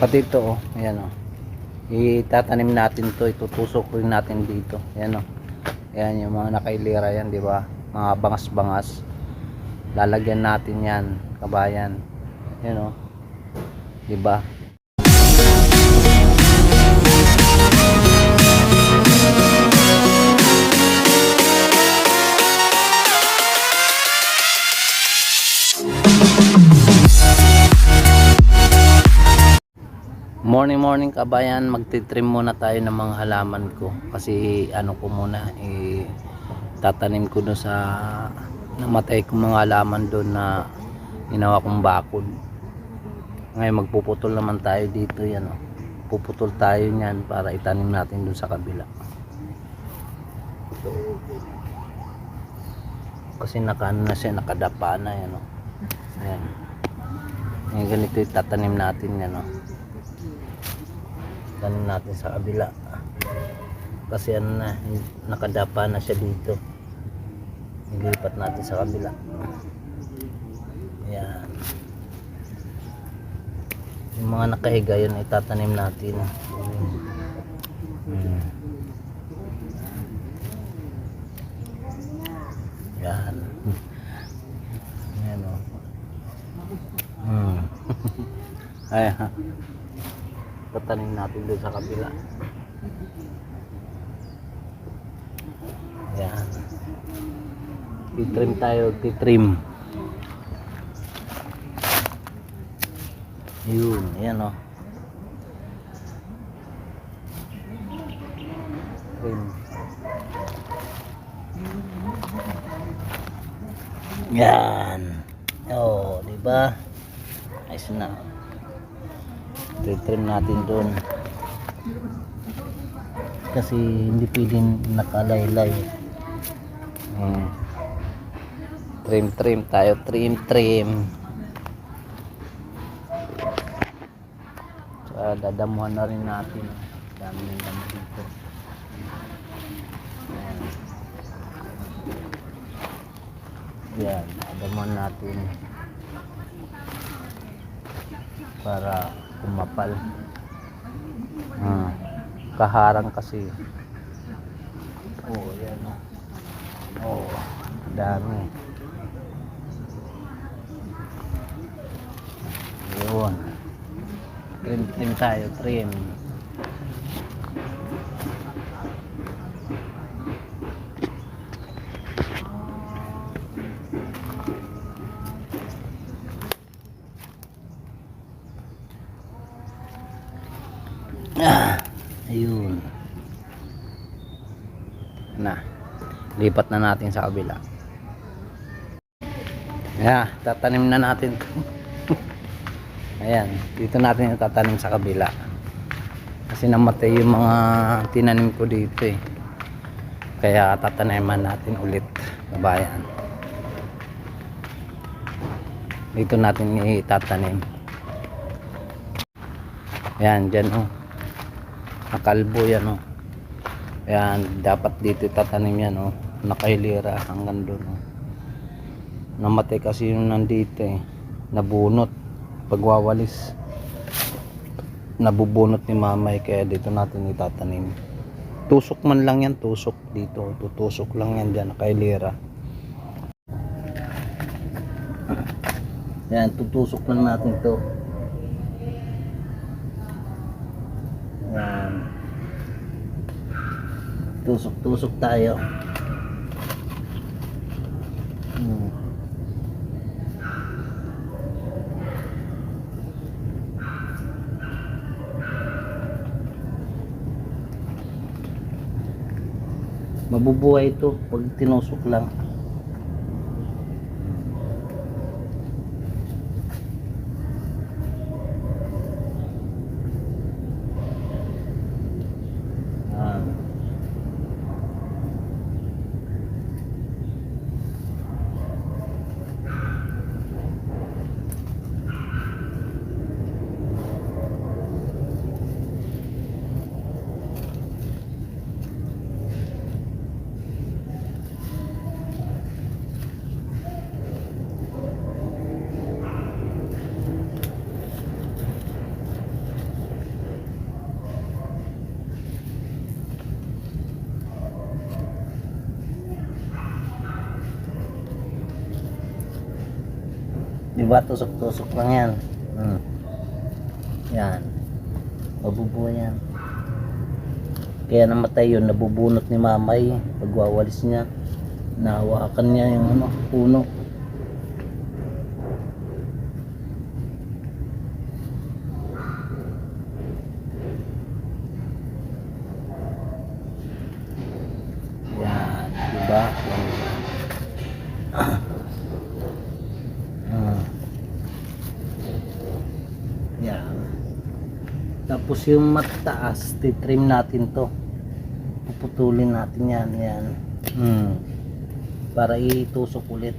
Pati ito oh, ayan oh. Itatanim natin to, itutusok rin natin dito. Ayan oh. Ayan yung mga nakailira yan, di ba? Mga bangas-bangas. Lalagyan natin yan, kabayan. Ayan oh. Di ba? Morning morning kabayan, magtitrim muna tayo ng mga halaman ko kasi ano ko muna eh tatanim ko doon sa namatay kong mga halaman doon na ginawa kong bakod. Ngayon magpuputol naman tayo dito yan oh. Puputol tayo niyan para itanim natin doon sa kabila. Kasi nakaano na siya, nakadapa na yan oh. Ayan. Ngayon ganito yung tatanim natin yan oh tanim natin sa kabila. Kasi ano na nakadapa na siya dito. Nilipat natin sa kabila. Yan yung mga nakahiga yun itatanim natin. Hmm. yan yan o hmm. ay ha tatanim natin doon sa kabila. Yan titrim tayo titrim. Yun ayan o trim. Yan oh di ba? Ayos na titrim natin doon. Kasi hindi pwedeng nakalaylay. Hmm. trim trim tayo trim trim so, dadamuhan na rin natin. Dami ng dami dito. Yan dadamuhan natin. Para kumapal. Ah, kaharang kasi. Oh yan oh dami. Yun. Trim trim tayo trim Ayun. Na. Lipat na natin sa kabila. Yeah, tatanim na natin. Ayan, dito natin tatanim sa kabila. Kasi namatay yung mga tinanim ko dito eh. Kaya tataniman natin ulit, kabayan. Dito natin itatanim. Ayan, dyan oh nakalbo yan oh. Yan dapat dito tatanim yan oh. Nakailira hanggang doon oh. Namatay kasi yung nandito eh. Nabunot. Pagwawalis. Nabubunot ni mamay kaya dito natin itatanim. Tusok man lang yan tusok dito. Tutusok lang yan dyan nakailira yan tutusok lang natin to Yan. Tusok-tusok tayo. Hmm. Mabubuhay ito pag tinusok lang. Yan. Ba? Tusok-tusok lang yan. Hmm. Yan. Mabubuo yan. Kaya namatay yun, nabubunot ni mamay. Pagwawalis niya, nahawakan niya yung ano, puno. Yan, diba? Yan. Ah. Yan. Tapos yung mataas, titrim natin to. Puputulin natin yan, yan. Hmm. Para itusok ulit.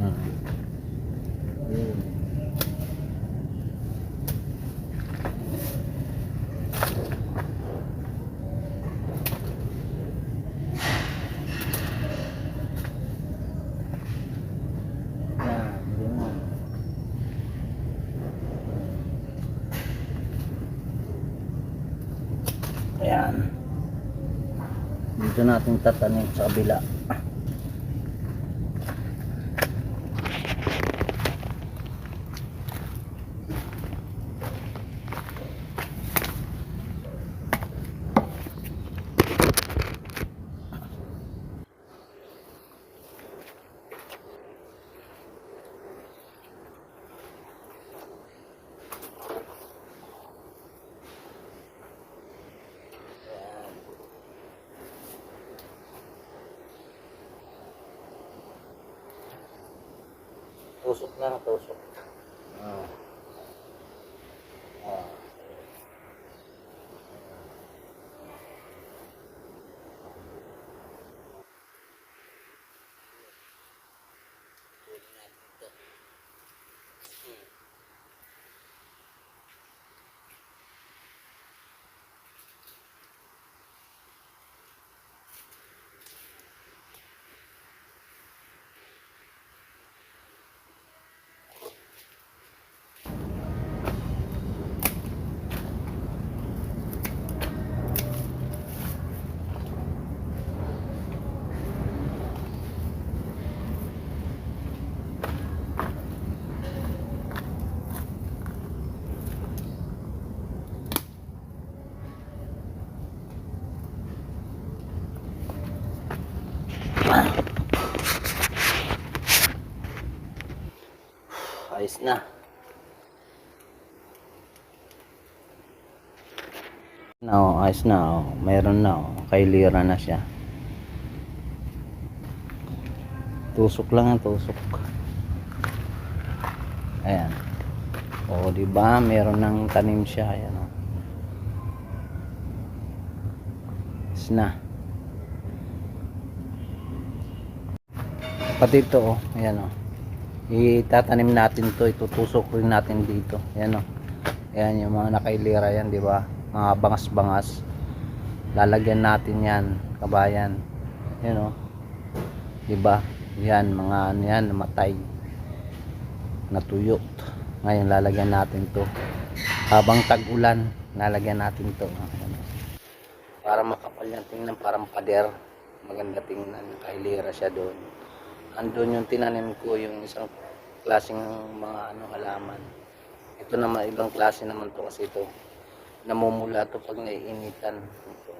Hmm. Yun. Yan, yun. Ayan. Dito natin tatanim sa kabila. Tusok lang, tusok. Ah. Ah. Ayos na. No, ayos na. Oh. Mayroon na. Oh. Kay Lira na siya. Tusok lang ang tusok. Ayan. O, di ba? Meron ng tanim siya. Ayan, oh. Ayos na. Pati ito, oh. Ayan, oh. Itatanim natin to itutusok rin natin dito. Yan o yan yung mga nakailira yan di ba? Mga bangas-bangas. Lalagyan natin yan kabayan. Yan o di ba? Yan mga ano yan namatay. Natuyo. Ngayon lalagyan natin to. Habang tag-ulan lalagyan natin to. Ayan, o. para makapal yan tingnan parang pader. Maganda tingnan nakailira siya doon andun yung tinanim ko yung isang klaseng mga ano halaman. Ito naman ibang klase naman to kasi ito. Namumula to pag naiinitan. Ito.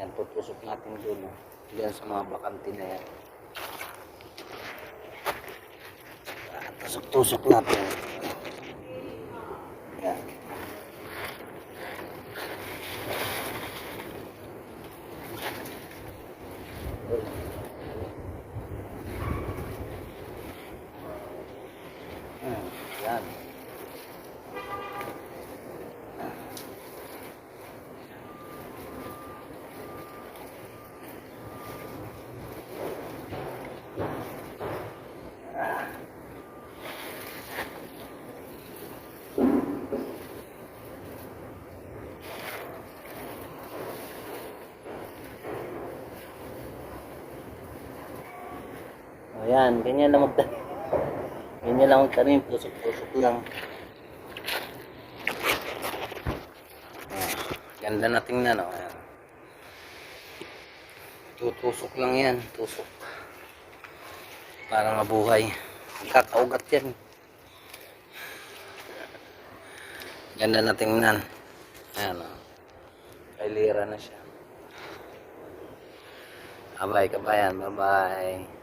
Yan tutusok natin dun oh. diyan sa mga bakante na yan. Ah, tusok-tusok natin. Yan Hmm, yan. Ayan, ganyan lang magtanim. Ganyan lang magtanim, pusok-pusok lang. Ah, ganda na tingnan, oh. Ayan. Tutusok lang yan, tusok. Para mabuhay. Kakaugat yan. Ganda na tingnan. Ayan o. Kailira na siya. Abay, kabayan. Bye-bye.